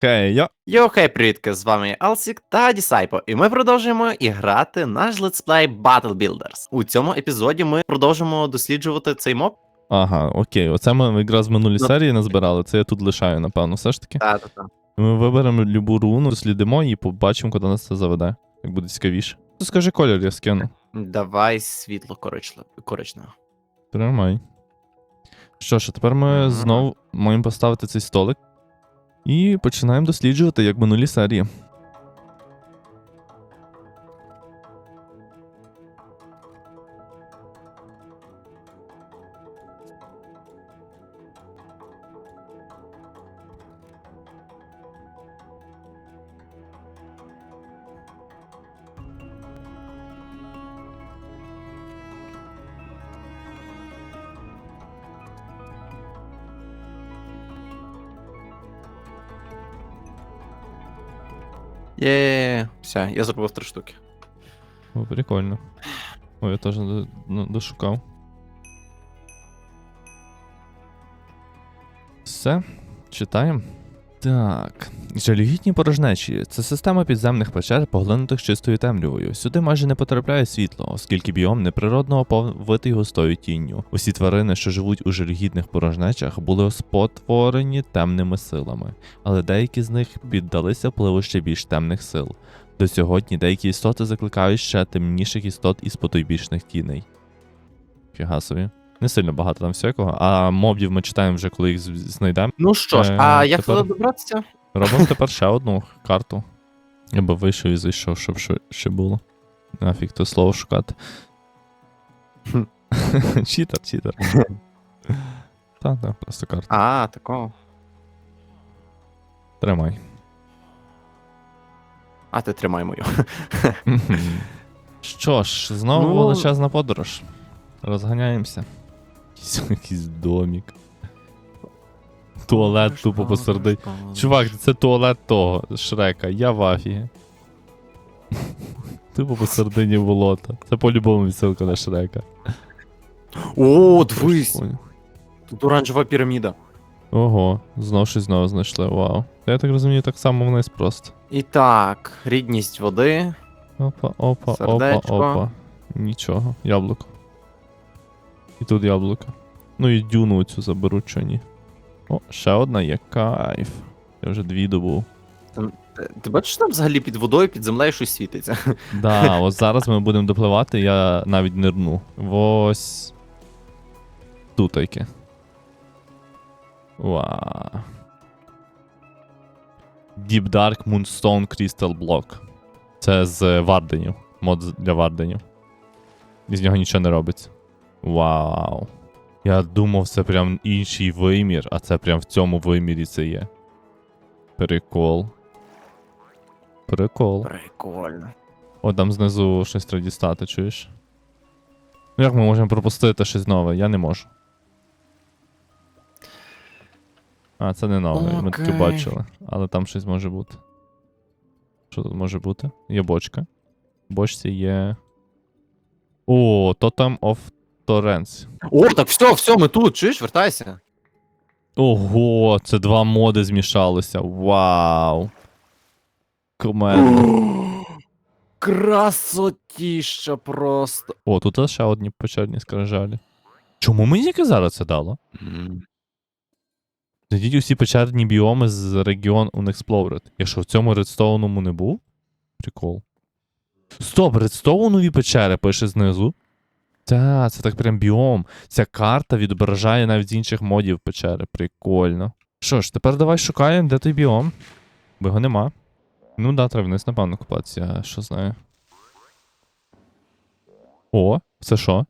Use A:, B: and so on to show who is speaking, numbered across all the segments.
A: Хей, я.
B: Йо, хей, привітки, з вами Алсік та Дісайпо, і ми продовжуємо іграти наш летсплей Battle Builders. У цьому епізоді ми продовжимо досліджувати цей моб.
A: Ага, окей. Оце ми якраз в минулій
B: Ну.
A: серії назбирали. Це я тут лишаю, напевно, все ж таки.
B: Та, та, та.
A: Ми виберемо любу руну, дослідимо і побачимо, куди нас це заведе. Як буде цікавіше. То скажи колір, я скину.
B: Давай світло коричневе.
A: Тримай. Що ж, а тепер ми знову маємо поставити цей столик. І починаємо досліджувати, як минулі серії.
B: Є, все, я зробив три штуки.
A: О, прикольно. Ой, я до- ну, дошукав. Все, читаємо. Так. Жалюгідні порожнечі це система підземних печер, поглинутих чистою темрявою. Сюди майже не потрапляє світло, оскільки біом неприродно оповитий густою тінню. Усі тварини, що живуть у жалюгідних порожнечах, були спотворені темними силами, але деякі з них піддалися впливу ще більш темних сил. До сьогодні деякі істоти закликають ще темніших істот із потойбічних тіней. Фіга собі. Не сильно багато там всякого, а мобів ми читаємо вже, коли їх знайдемо.
B: Ну що ж,
A: Е,
B: а як
A: тепер-
B: туди добратися?
A: Робимо тепер ще одну карту. Я би вийшов і зайшов, щоб ще, було. Нафіг то слово шукати. Читер, читер. Так, так, просто карта.
B: А, такого.
A: Тримай.
B: А ти тримай мою.
A: Що ж, знову
B: Ну-
A: величезна подорож. Розганяємося. Якийсь, якийсь домік. Туалет тупо посерди. Чувак, це туалет того Шрека, я в афігі. Тупо посередині болота. Це по-любому відсилка на Шрека.
B: О, дивись! Тут оранжева піраміда.
A: Ого, знов щось знову знайшли, вау. Та я так розумію, так само вниз просто.
B: І так, рідність води.
A: Опа, опа,
B: Сердечко.
A: опа, опа. Нічого, яблуко. І тут яблуко. Ну і дюну цю заберу, чо ні. О, ще одна є кайф. Я вже дві добув.
B: Е, Ти бачиш там взагалі під водою, під землею щось світиться?
A: Да, ось зараз ми будемо допливати, я навіть нирну. Ось. Тут таке. Ва. Deep Dark Moonstone Crystal Block. Це з Варденів. Мод для Варденів. І з нього нічого не робиться. Вау. Я думав, це прям інший вимір, а це прям в цьому вимірі це є. Прикол. Прикол.
B: Прикольно.
A: О, там знизу щось треба дістати, чуєш? Ну як ми можемо пропустити щось нове? Я не можу. А, це не нове, ми таке бачили. Але там щось може бути. Що тут може бути? Є бочка. В бочці є. О, Totem of Torrents.
B: О, так все, все, ми тут, чуєш, вертайся.
A: Ого, це два моди змішалися. Вау. Кумедно.
B: Красотіща просто.
A: О, тут ще одні печерні скрижалі. Чому мені тільки зараз це дало? Знайдіть усі печерні біоми з регіон Unexplored. Якщо в цьому редстоуному не був? Прикол. Стоп, редстоунові печери пише знизу. Та, це так прям біом. Ця карта відображає навіть з інших модів печери. Прикольно. Що ж, тепер давай шукаємо, де той біом. Бо його нема. Ну да, треба вниз, напевно, купатися, що знаю. О, це що?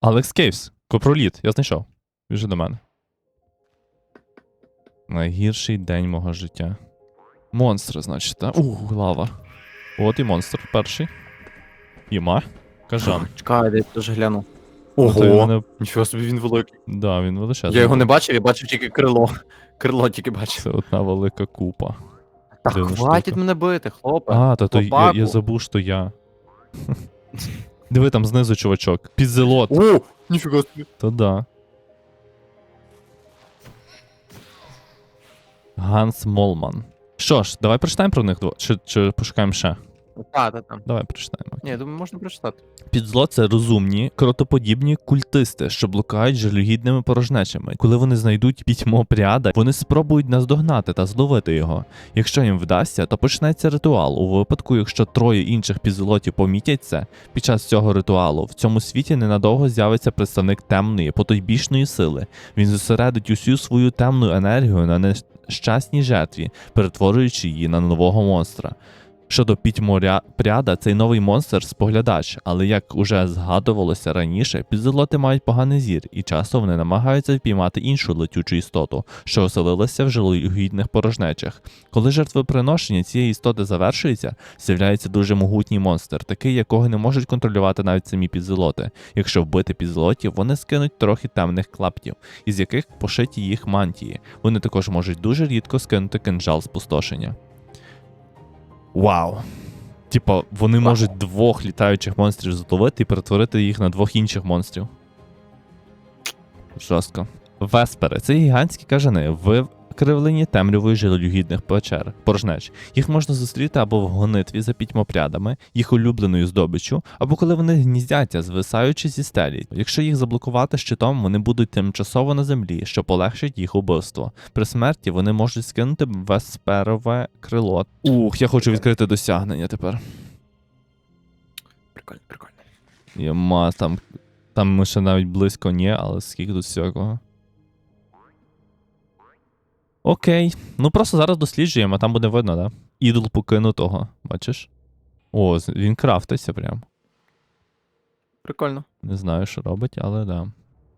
A: Алекс Кейвс. Копроліт, я знайшов. Біжи до мене. Найгірший день мого життя. Монстри, значить, так? Ух, лава. От і монстр перший. Єма. Кажан.
B: Чекай, я теж гляну.
A: Ну, то й мене-
B: нічого собі він великий.
A: Да, він величезний.
B: Я його не бачив, я бачив тільки крило. Крило тільки бачив.
A: Це одна велика купа.
B: Так
A: дивна
B: хватить
A: штука.
B: мене бити, хлопе.
A: А, та то я, я забув, що я. Диви там знизу, чувачок. Підзелот.
B: О, ніфіга собі.
A: То да. Ганс Молман. Що ж, давай прочитаємо про них дво- чи, чи пошукаємо ще?
B: Так, так, так.
A: Давай прочитаємо.
B: Ні, думаю, можна прочитати.
A: Підзло це розумні, кротоподібні культисти, що блукають жалюгідними порожнечами. Коли вони знайдуть пітьмо пряда, вони спробують наздогнати та зловити його. Якщо їм вдасться, то почнеться ритуал. У випадку, якщо троє інших підзлотів помітять це, під час цього ритуалу в цьому світі ненадовго з'явиться представник темної, потойбічної сили. Він зосередить усю свою темну енергію на нещасній жертві, перетворюючи її на нового монстра. Щодо пітьморя пряда, цей новий монстр споглядач, але як уже згадувалося раніше, підзолоти мають поганий зір, і часто вони намагаються впіймати іншу летючу істоту, що оселилася в жалюгідних порожнечах. Коли жертвоприношення цієї істоти завершується, з'являється дуже могутній монстр, такий, якого не можуть контролювати навіть самі підзолоти. Якщо вбити підзолотів, вони скинуть трохи темних клаптів, із яких пошиті їх мантії. Вони також можуть дуже рідко скинути кинжал спустошення. Вау. Типа, вони
B: Вау.
A: можуть двох літаючих монстрів зловити і перетворити їх на двох інших монстрів. Жорстко. Веспери це гігантські кажани, викривлені темрявою жалюгідних печер, порожнеч. Їх можна зустріти або в гонитві за пітьмопрядами, їх улюбленою здобиччю, або коли вони гніздяться, звисаючи зі стелі. Якщо їх заблокувати щитом, вони будуть тимчасово на землі, що полегшить їх убивство. При смерті вони можуть скинути весперове крило. Ух, я хочу відкрити досягнення тепер.
B: Прикольно, прикольно.
A: Єма, там, там ми ще навіть близько ні, але скільки тут всякого. Окей. Ну просто зараз досліджуємо, а там буде видно, да? Ідол покинутого, бачиш? О, він крафтиться прям.
B: Прикольно.
A: Не знаю, що робить, але да.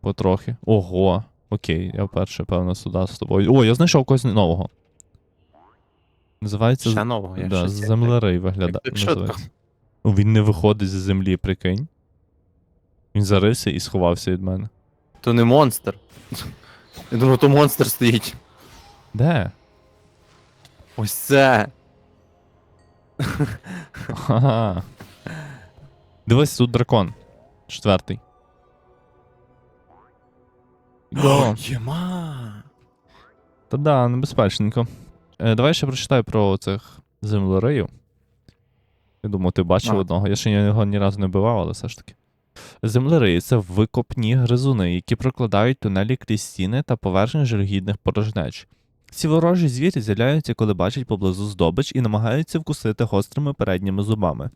A: Потрохи. Ого. Окей, я вперше, певно, сюди з тобою. О, я знайшов когось нового. Називається.
B: Ще нового, я
A: да, землерей виглядає. називається. Він не виходить з землі, прикинь. Він зарився і сховався від мене.
B: То не монстр. Я думаю, то монстр стоїть.
A: Де?
B: Ось це.
A: Ага. Дивись, тут дракон. Четвертий. О,
B: Єма.
A: Та да, небезпечненько. Е, давай ще прочитаю про цих землереїв. Я думаю, ти бачив
B: Ага.
A: одного. Я ще його ні разу не бивав, але все ж таки. Землереї це викопні гризуни, які прокладають тунелі крізь стіни та поверхні жалюгідних порожнеч. Ці ворожі звірі з'являються, коли бачать поблизу здобич і намагаються вкусити гострими передніми зубами.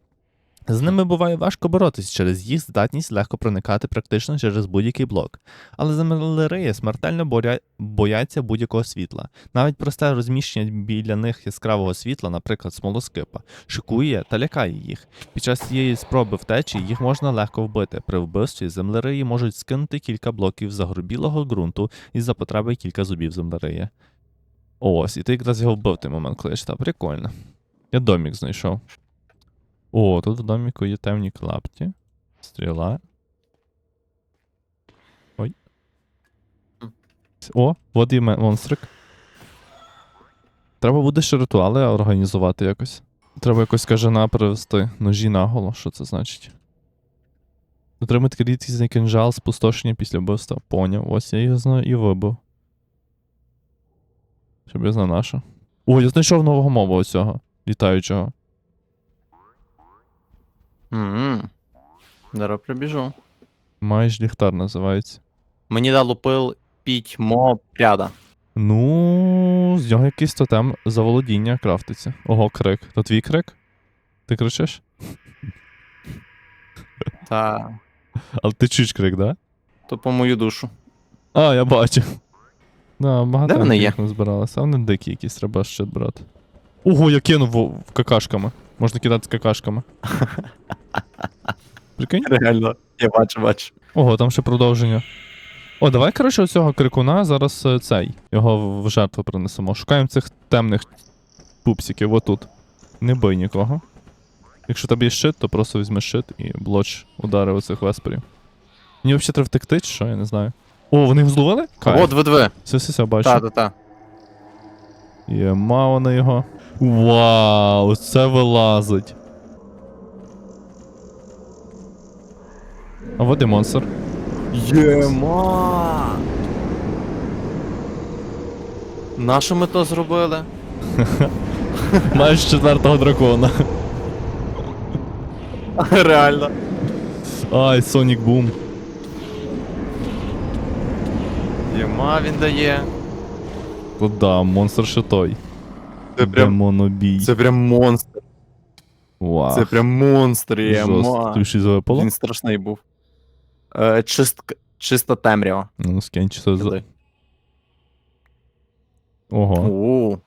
A: З ними буває важко боротись через їх здатність легко проникати практично через будь-який блок. Але землереї смертельно боря... бояться будь-якого світла. Навіть просте розміщення біля них яскравого світла, наприклад, смолоскипа, шокує та лякає їх. Під час цієї спроби втечі їх можна легко вбити. При вбивстві землереї можуть скинути кілька блоків загрубілого ґрунту і за потреби кілька зубів землерея. Ось, і ти якраз його вбив той момент, коли я читав. Прикольно. Я домік знайшов. О, тут в доміку є темні клапті. Стріла. Ой. О, от і монстрик. Треба буде ще ритуали організувати якось. Треба якось кажана перевести ножі наголо, що це значить. Отримати рідкісний кинжал спустошення після вбивства. Поняв. Ось я його знаю і вибив. Щоб я знав нашу. О, я знайшов нового моба оцього, літаючого.
B: Мгм. Зараз прибіжу.
A: Маєш ліхтар називається.
B: Мені дало пил пітьмо пряда.
A: Ну, з нього якийсь тотем заволодіння крафтиться. Ого, крик. То твій крик? Ти кричиш?
B: Та.
A: Але ти чуєш крик, да?
B: То по мою душу.
A: А, я бачу. Да, багато
B: Де вони є?
A: не збиралися, а вони дикі якісь, треба ще брати. Ого, я кинув в, в какашками. Можна кидати з какашками. Прикинь?
B: Реально. Я бачу, бачу.
A: Ого, там ще продовження. О, давай, коротше, оцього крикуна зараз е, цей. Його в- в жертву принесемо. Шукаємо цих темних пупсиків отут. Не бий нікого. Якщо тобі є щит, то просто візьми щит і блоч удари оцих весперів. Мені взагалі треба втекти, чи що, я не знаю. О, вони його зловили? Кайф.
B: О, две-две.
A: Все, все, все, бачу.
B: Та, та, та.
A: Є на його. Вау, це вилазить. А вот і монстр.
B: Єма! Нащо ми то зробили?
A: Маєш четвертого дракона.
B: Реально.
A: Ай, Сонік Бум.
B: Єма він дає.
A: Куда? Монстр ще той.
B: Це прям,
A: Демонобій.
B: це прям монстр.
A: Вау.
B: Це прям монстр,
A: щось випало?
B: Він страшний був. Е, чист, чисто темрява.
A: Ну, скинь, чи за... Ого.
B: У.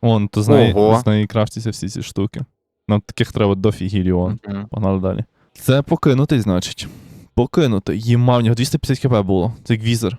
A: Он, то з неї,
B: Ого.
A: з крафтяться всі ці штуки. Нам таких треба дофігірі, он.
B: Мгм.
A: Погнали далі. Це покинутий, значить. Покинутий. Їма, в нього 250 хп було. Це як візер.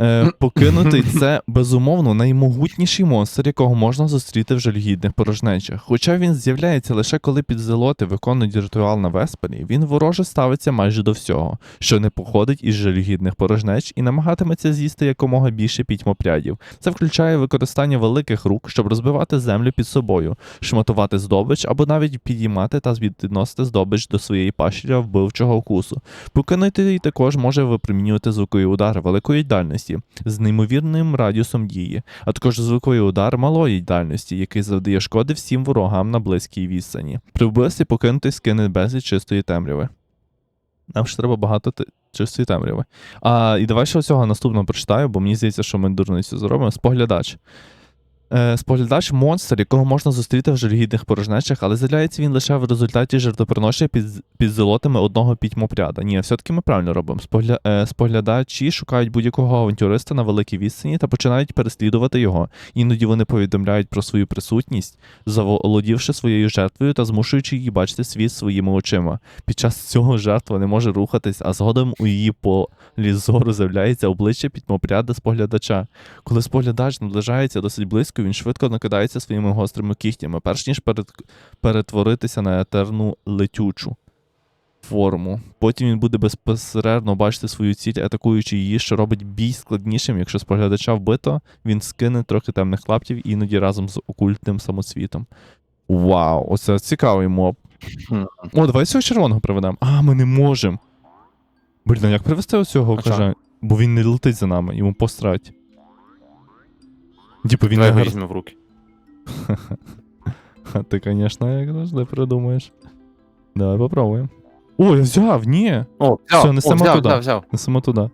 A: Е, покинутий це безумовно наймогутніший монстр, якого можна зустріти в жалюгідних порожнечах. Хоча він з'являється лише коли підзелоти виконують ритуал на Веспері, він вороже ставиться майже до всього, що не походить із жалюгідних порожнеч і намагатиметься з'їсти якомога більше пітьмопрядів. Це включає використання великих рук, щоб розбивати землю під собою, шматувати здобич або навіть підіймати та відносити здобич до своєї пащі вбивчого укусу. Покинутий також може випромінювати звукові удари великої дальності з неймовірним радіусом дії, а також звуковий удар малої дальності, який завдає шкоди всім ворогам на близькій відстані. При вбивстві покинутий скине безліч чистої темряви. Нам ще треба багато чистої темряви. А, і давай ще цього наступного прочитаю, бо мені здається, що ми дурницю зробимо. Споглядач. Е, споглядач монстр, якого можна зустріти в жалюгідних порожнечах, але з'являється він лише в результаті жертвоприношення під, під золотами одного пітьмопряда. Ні, все-таки ми правильно робимо. Спогля, е, споглядачі шукають будь-якого авантюриста на великій відстані та починають переслідувати його. Іноді вони повідомляють про свою присутність, заволодівши своєю жертвою та змушуючи її бачити світ своїми очима. Під час цього жертва не може рухатись, а згодом у її полі зору з'являється обличчя пітьмопряда споглядача. Коли споглядач наближається досить близько, він швидко накидається своїми гострими кігтями, перш ніж перетворитися на етерну летючу форму. Потім він буде безпосередньо бачити свою ціль, атакуючи її, що робить бій складнішим. Якщо споглядача вбито, він скине трохи темних лаптів, іноді разом з окультним самоцвітом. Вау, оце цікавий моб. О, давай цього червоного приведемо. А, ми не можемо. Блін, як привезти оцього каже? Бо він не летить за нами, йому посрать. Типу він
B: Давай його візьмемо в руки.
A: А ти, звісно, як завжди придумаєш. Давай попробуємо. О, я взяв, ні.
B: О, взяв,
A: несемо
B: о, взяв,
A: туди.
B: взяв, взяв.
A: Несемо туди.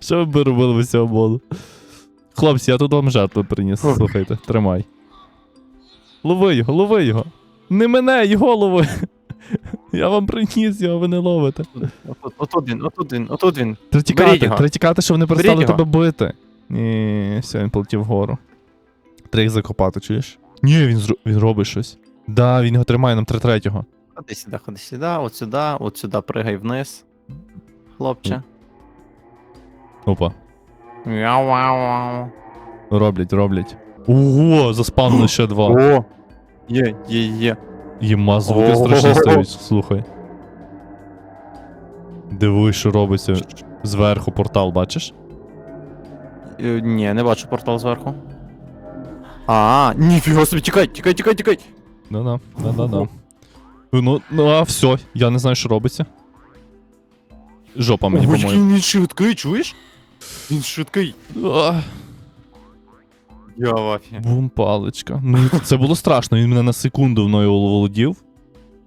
A: Що ви б робили без цього моду? Хлопці, я тут вам жертву приніс. Слухайте, тримай. Лови його, лови його. Не мене, його лови. Я вам приніс його, ви не ловите.
B: Отут, отут він, отут він, отут він.
A: Треба тікати,
B: Беріть його.
A: треба тікати, щоб вони перестали
B: Беріть його.
A: тебе бити. Ні, все, він полетів вгору. Треба їх закопати, чуєш? Ні, він, зро... він робить щось. Да, він його тримає нам три третього.
B: Ходи сюди, ходи сюди, от сюди, от сюди пригай вниз. Хлопче.
A: Опа.
B: Мяу-мяу-мяу.
A: Роблять, роблять. Ого, заспавнили ще два.
B: О! Є, є, є.
A: Єма, звуки страшні стають, слухай. Дивуй, що робиться. Зверху портал, бачиш?
B: Е, Ні, не бачу портал зверху. А, ніфіга собі, тікай, тікай, тікай, тікай.
A: Да-да, да-да-да. Ну, ну а все, я не знаю, що робиться. Жопа мені,
B: Ой,
A: по-моєму.
B: він, швидкий, чуєш? Він швидкий.
A: Ах,
B: Я вафі.
A: Бум, паличка. Ну, це було страшно, він мене на секунду мною володів.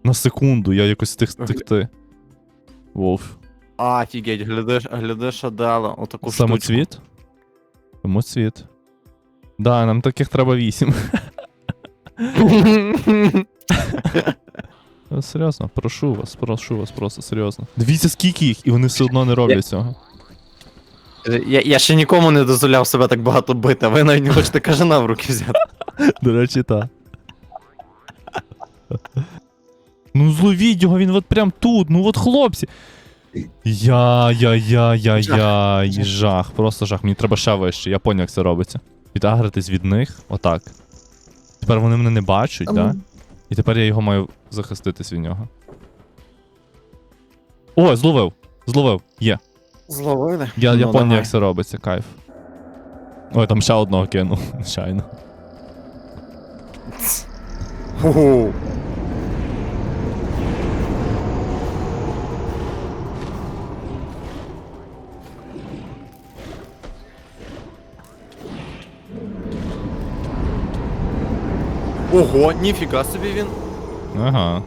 A: На секунду, я якось встиг стекти. Вовк.
B: Офігеть, глядиш, глядиш, Адела, отаку штучку.
A: Самоцвіт? Самоцвіт. Да, нам таких треба вісім. Е, Серйозно, прошу вас, прошу вас, просто серйозно. Дивіться, скільки їх, і вони все одно не роблять цього.
B: Я, я ще нікому не дозволяв себе так багато бити, а ви навіть не хочете кажана в руки взяти.
A: До речі, так. Ну зловіть його, він от прям тут, ну от хлопці. Я-я-я-я-я, жах, просто жах. Мені треба ще вище, я поняв, як це робиться. Відагритись від них, отак. Тепер вони мене не бачать, так? Да? І тепер я його маю захиститись від нього. О, зловив! Зловив, є.
B: Зловили.
A: Я, я
B: Ну,
A: поняв, як це робиться, кайф. Ой, там ще одного кинув, звичайно.
B: Ого, ніфіга собі він
A: Ага,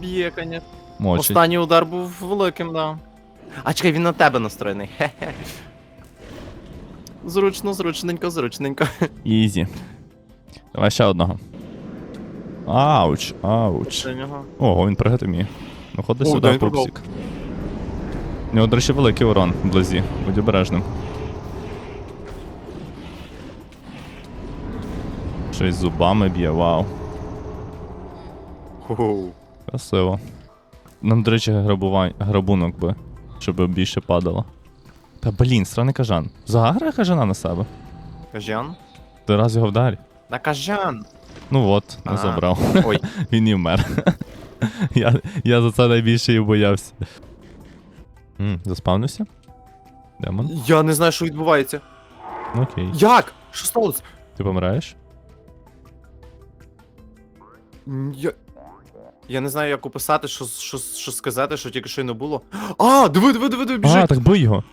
B: б'є, конечно.
A: мочить.
B: Останній удар був великим, да. А чекай, він на тебе настроєний. Хе-хе. Зручно, зручненько, зручненько.
A: Ізі. Давай ще одного. Ауч, ауч. Ого, він пригати вміє. Ну ходи
B: О, да,
A: сюди,
B: він
A: пупсик. У нього, до речі, великий урон вблизі. Будь обережним. Щось зубами б'є, вау.
B: Ху-ху.
A: Красиво. Нам, до речі, грабувань, грабунок би, щоб більше падало. Та блін, сраний кажан. Заграє кажана на себе.
B: Кажан?
A: Ти раз його вдарь.
B: На кажан.
A: Ну от, не
B: А.
A: забрав.
B: Ой.
A: Він і вмер. я, я за це найбільше і боявся. М, заспавнився? Демон?
B: Я не знаю, що відбувається.
A: Ну, Окей.
B: Як? Що сталося?
A: Ти помираєш?
B: Я... Я не знаю, як описати, що, що, що сказати, що тільки що й не було. А, диви, диви, диви, диви, біжить.
A: А, так бий його.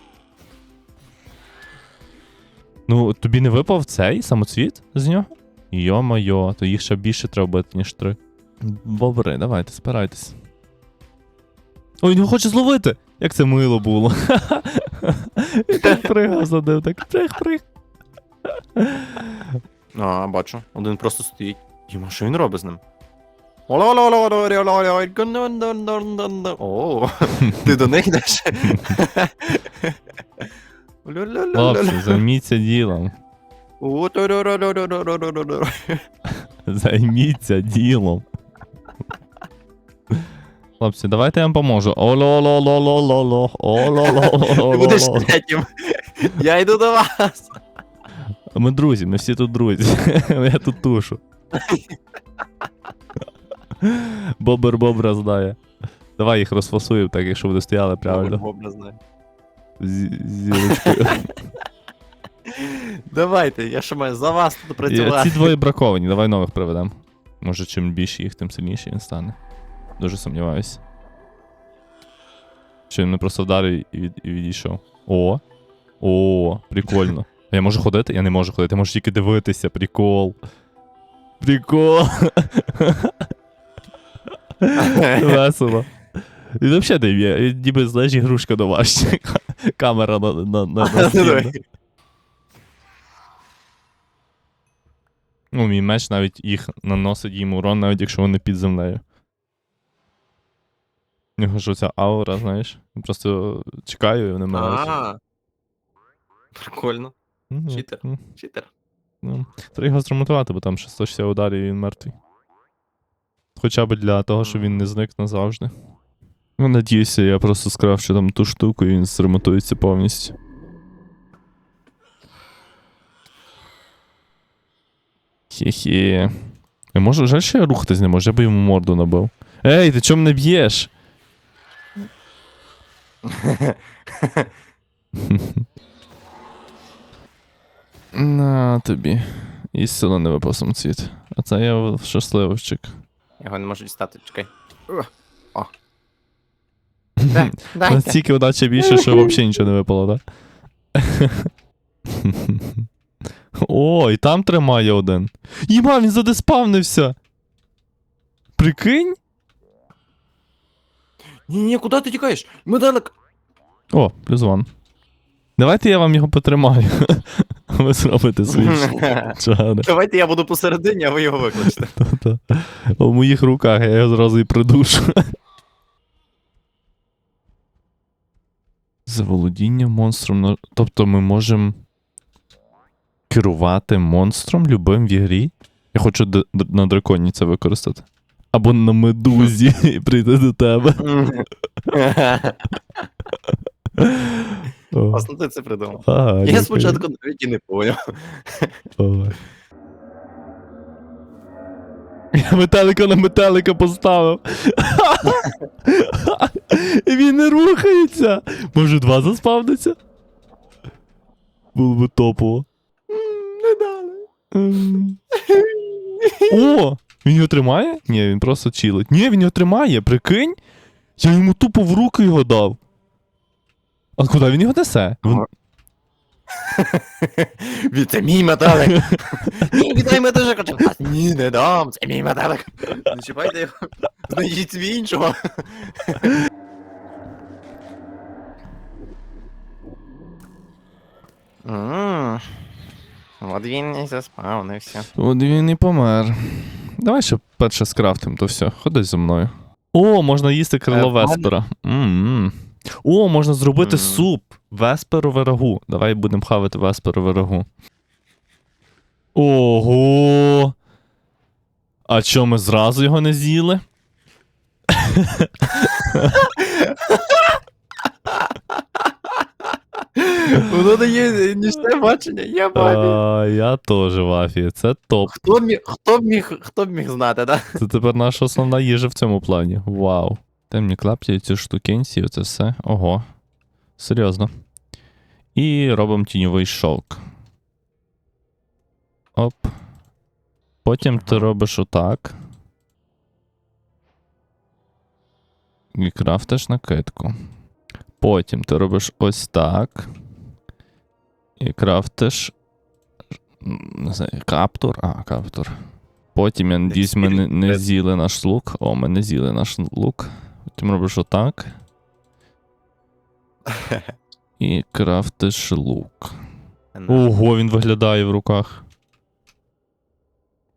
A: Ну, тобі не випав цей самоцвіт з нього? Йо-моє, то їх ще більше треба бити, ніж три. Бобри, давайте, спирайтесь. Ой, він хоче зловити! Як це мило було. Він так пригав за ним, так приг-приг.
B: А, бачу. Один просто стоїть. Діма, що він робить з ним? О, ти до них йдеш?
A: Хлопці, займіться ділом. Займіться ділом. Хлопці, давайте я вам поможу. Оло-ло-ло-ло-ло-ло.
B: Ти будеш третім. Я йду до вас.
A: Ми друзі, ми всі тут друзі. Я тут тушу. Бобер бобра знає. Давай їх розфасуємо, так якщо вони стояли правильно.
B: Бобра знає.
A: З зірочкою.
B: Давайте, я ще маю за вас тут
A: І
B: працювати.
A: Ці двоє браковані, давай нових приведемо. Може, чим більше їх, тим сильніше він стане. Дуже сумніваюся. Чи він не просто вдарив і, від, і відійшов. О! О, прикольно. А я можу ходити? Я не можу ходити, я можу тільки дивитися. Прикол. Прикол. Весело. Він взагалі не є. Він ніби, знаєш, ігрушка домашня. Камера на, на, на, на. Ну, мій меч навіть їх наносить їм урон, навіть якщо вони під землею. У нього ж оця аура, знаєш. Просто чекаю і вони вмирають.
B: А. Прикольно.
A: Ну,
B: читер.
A: ну,
B: Читер.
A: Ну, треба його зремонтувати, бо там ще 160 ударів і він мертвий. Хоча б для того, щоб він не зник назавжди. Ну, надіюся, я просто скрафчу там ту штуку і він зремонтується повністю. Хе-хе. Я жаль, що я рухатись не можу, я би йому морду набив. Ей, ти чому мене б'єш? На тобі. І сила не випав самоцвіт. А це я щасливчик.
B: Його не можу дістати, чекай. О. Де? Дайте.
A: Настільки удачі більше, що взагалі нічого не випало, так? О, і там тримає один. Їма, він задеспавнився. Прикинь?
B: Ні, ні, куди ти тікаєш? Медалик.
A: О, плюс ван. Давайте я вам його потримаю. Ви зробите свій чари.
B: Давайте я буду посередині, а ви його викличте.
A: У моїх руках я його зразу і придушу. Заволодіння монстром. Тобто ми можемо керувати монстром любим в ігрі. Я хочу на драконі це використати. Або на медузі і прийти до тебе.
B: Власне, ти це придумав.
A: ага,
B: Я
A: дякую.
B: спочатку навіть і не поняв.
A: Я метелика на метелика поставив. І він не рухається. Може, два заспавниться? Було би топово.
B: Не дали.
A: О! Він його тримає? Ні, він просто чилить. Ні, він його тримає, прикинь. Я йому тупо в руки його дав. А куди він його несе? Він...
B: Це мій метелик. Ні, віддай метелик. хочу. Ні, не дам, це мій метелик. Не чіпайте його. Знайдіть свій іншого. М, От він і заспавнився.
A: От він і помер. Давай ще перше скрафтим, то все. Ходи зі мною. О, можна їсти крило
B: Е,
A: веспера. М-м. О, можна зробити суп. Весперове рагу. Давай будемо хавати весперове рагу. Ого. А чо ми зразу його не з'їли?
B: Воно дає нічне бачення, я бачу.
A: А, я теж в афі. Це топ.
B: Хто б міг, хто б міг, хто б міг знати, да?
A: Це тепер наша основна їжа в цьому плані. Вау. Темні клапті, ці штукенці, оце все. Ого. Серйозно. І робимо тіньовий шовк. Оп. Потім ти робиш отак. І крафтиш накидку. Потім ти робиш ось так. І крафтиш. Не знаю, каптур. А, каптур. Потім, я надіюсь, ми не, не з'їли наш лук. О, ми не з'їли наш лук. Потім робиш отак. І крафтиш лук. Ого, він виглядає в руках.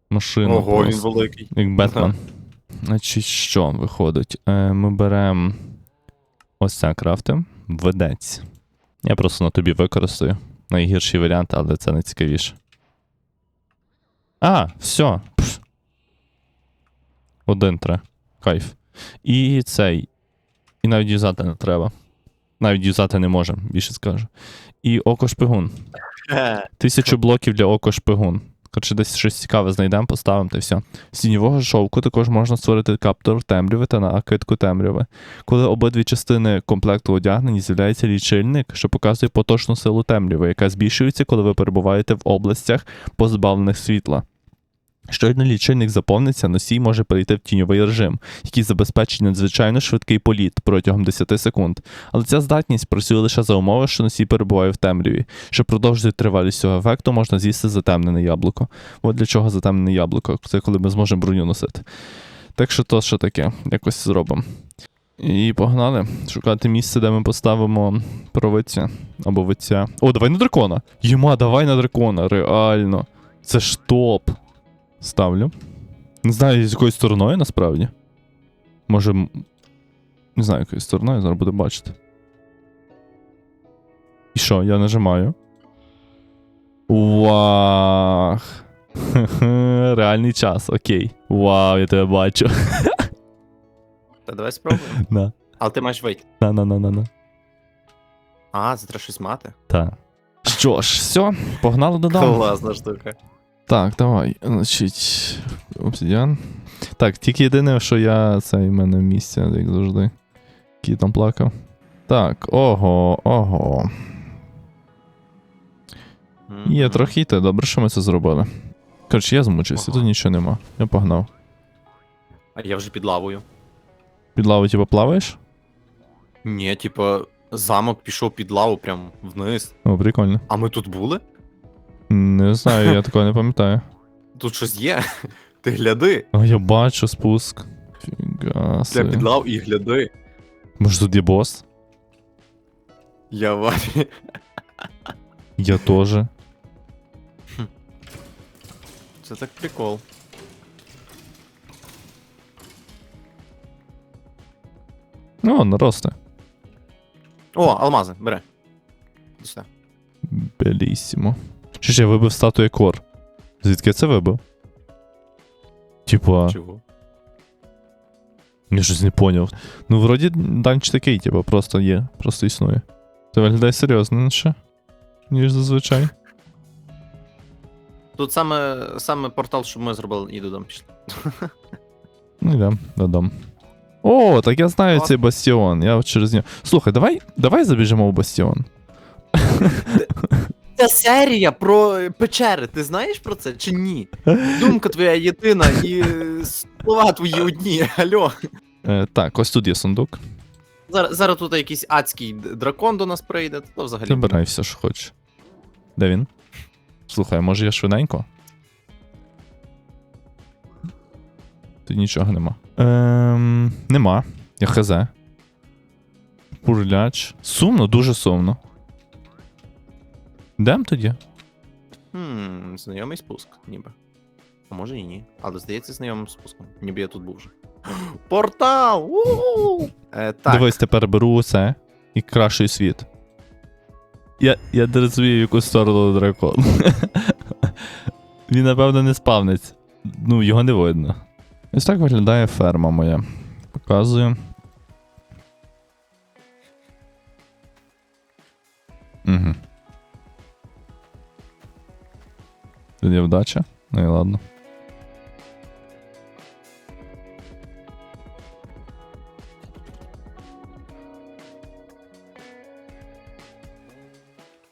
A: Машина.
B: Ого, він великий.
A: Як Бетмен. Значить, що виходить? Е, ми беремо ось це крафтим. Ведець. Я просто на тобі використаю. Найгірший варіант, але це не цікавіше. А, все. Один тре. Кайф. І цей. І навіть юзати не треба. Навіть юзати не можемо, більше скажу. І око шпигун. Тисячу блоків для око шпигун. Коротше, десь щось цікаве знайдемо, поставимо та все. З тіньового шовку також можна створити каптур темряви та накидку темряви. Коли обидві частини комплекту одягнені, з'являється лічильник, що показує поточну силу темряви, яка збільшується, коли ви перебуваєте в областях, позбавлених світла. Щойно лічильник заповниться, носій може перейти в тіньовий режим, який забезпечить надзвичайно швидкий політ протягом 10 секунд. Але ця здатність працює лише за умови, що носій перебуває в темряві. Щоб продовжити тривалість цього ефекту, можна з'їсти затемнене яблуко. От для чого затемнене яблуко? Це коли ми зможемо броню носити. Так що то що таке, якось зробимо. І погнали шукати місце, де ми поставимо провидця або витця. О, давай на дракона! Єма, давай на дракона, реально. Це ж топ. Ставлю. Не знаю, з якою стороною насправді. Може. Не знаю, якою стороною, зараз буду бачити. І що, я нажимаю. Вах. Реальний час, окей. Вау, я тебе бачу.
B: Та давай спробуємо.
A: На,
B: Але ти маєш вийти.
A: на, на, на, на, на.
B: А, це треба щось мати.
A: Так. Що ж, все, погнали додому.
B: Класна штука.
A: Так, давай. Значить, обсидіан. Так, тільки єдине, що я цей в мене місце, як завжди. Кіт там плакав. Так, ого, ого. Є трохи йти, добре, що ми це зробили. Коротше, я змучився,
B: Ага.
A: тут нічого нема. Я погнав.
B: А я вже під лавою.
A: Під лаву типу плаваєш?
B: Ні, типа, замок пішов під лаву прям вниз.
A: О, прикольно.
B: А ми тут були?
A: Не знаю, я такого не пам'ятаю.
B: Тут щось є. Ти гляди.
A: О, я бачу спуск. Фіга
B: Це
A: собі.
B: під лав і гляди.
A: Може тут є бос?
B: Я в афі.
A: Я теж.
B: Це так прикол.
A: Ну, наросте.
B: О, алмази, бери. Сюди.
A: Белісімо. Що ж я вибив статую кор? Звідки я це вибив? Типа,
B: Чого?
A: я щось не поняв. Ну, вроді данч такий, типа, просто є, просто існує. Це виглядає серйозніше, ніж зазвичай.
B: Тут саме, саме портал, що ми зробили, і додому пішли.
A: Ну, йдем додому. О, так я знаю цей бастіон. Я через нього. Слухай, давай, давай забіжимо в бастіон.
B: Це серія про е, печери. Ти знаєш про це чи ні? Думка твоя єдина і е, слова твої одні. Алло.
A: Е, так, ось тут є сундук.
B: Зараз, зараз тут якийсь адський дракон до нас прийде, то взагалі.
A: Забирай все, що хочеш. Де він? Слухай, може я швиденько? Тут нічого нема. Ем, нема. Я хз. Пурляч. Сумно, дуже сумно. Дем тоді?
B: Хм, знайомий спуск, ніби. А може і ні. Але здається, знайомим спуском. Ніби я тут був вже. Портал! У-у-у! Е, так.
A: Дивись, тепер беру оце і кращий світ. Я, я не розумію, в яку сторону дракон. Він, напевно, не спавниться. Ну, його не видно. Ось так виглядає ферма моя. Показую. Угу. Тут є вдача? Ну і ладно.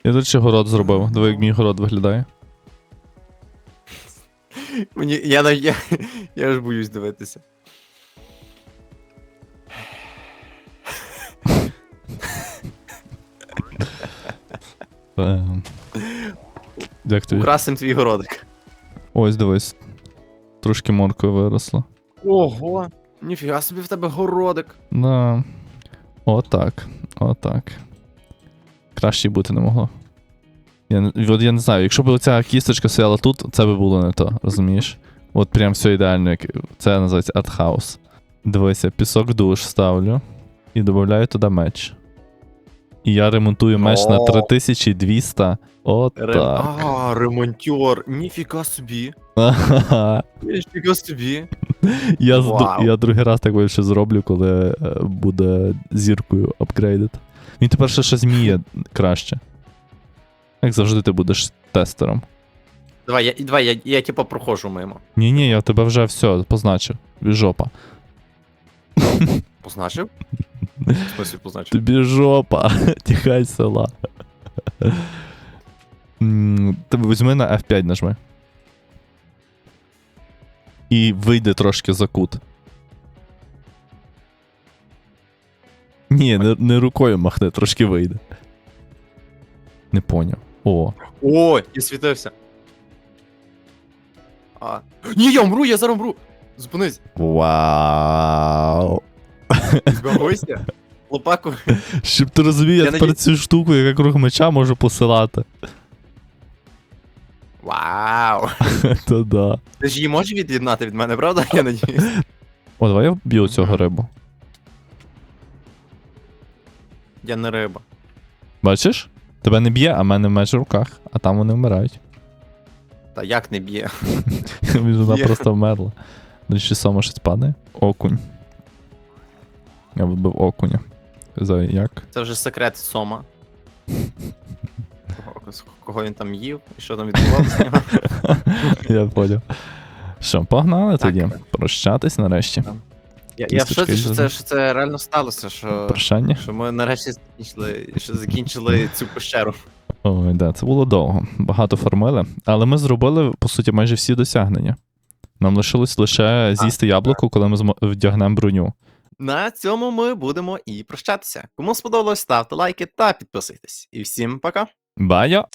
A: Я тут ще город зробив. Диви, як мій город виглядає.
B: Мені, я, на- я, я ж боюсь дивитися.
A: Ем. Як тобі?
B: Украсим твій городик.
A: Ось дивись. Трошки моркви виросло.
B: Ого! Ніфіга собі в тебе городик.
A: Да. Отак. Отак. Краще бути не могло. Я, не- от я не знаю, якщо б оця кісточка стояла тут, це би було не то, розумієш? От прям все ідеально, як це називається артхаус. Дивися, пісок душ ставлю і додаю туди меч. І я ремонтую меч на 3200. От
B: Рем...
A: так.
B: А, ремонтер. Ніфіга собі. Ніфіга собі.
A: Я, з-
B: Вау.
A: я другий раз так ще зроблю, коли е, буде зіркою апгрейдед. Він тепер ще щось вміє краще. Як завжди, ти будеш тестером.
B: Давай, я, давай, я, я типа проходжу мимо.
A: Ні, ні, я тебе вже все позначив. Жопа.
B: Позначив? Смысле позначив?
A: Тобі жопа. Тікай з села. Тебе візьми на F5 нажми. І вийде трошки за кут. Ні, не, не рукою махне, трошки вийде. Не поняв. О.
B: О, я світився. А. Ні, я вмру, я зараз вмру. Зупинись.
A: Вау.
B: Збагойся. Лопаку.
A: Щоб ти розумів, я,
B: Я
A: тепер
B: надій-
A: цю штуку, яка круг меча можу посилати.
B: Вау.
A: То да.
B: Ти ж її можеш від'єднати від мене, правда? Я надіюсь.
A: О, давай я вб'ю цього рибу.
B: Я не риба.
A: Бачиш? Тебе не б'є, а в мене меч в руках, а там вони вмирають.
B: Та як не б'є?
A: Вона
B: Є.
A: просто вмерла. До речі, само щось падає. Окунь. Я вибив окуня. За як?
B: Це вже секрет Сома. Кого- він там їв і що там відбувалося?
A: Я поняв. Що, погнали
B: Так.
A: тоді? Прощатись нарешті.
B: Я, я в шоці, що це, що це реально сталося, що,
A: Прощання?
B: що ми нарешті закінчили, що закінчили цю пещеру.
A: Ой, да, це було довго. Багато фармили. Але ми зробили, по суті, майже всі досягнення. Нам лишилось лише з'їсти яблуко, коли ми вдягнемо броню.
B: На цьому ми будемо і прощатися. Кому сподобалось, ставте лайки та підписуйтесь. І всім пока!
A: Бая!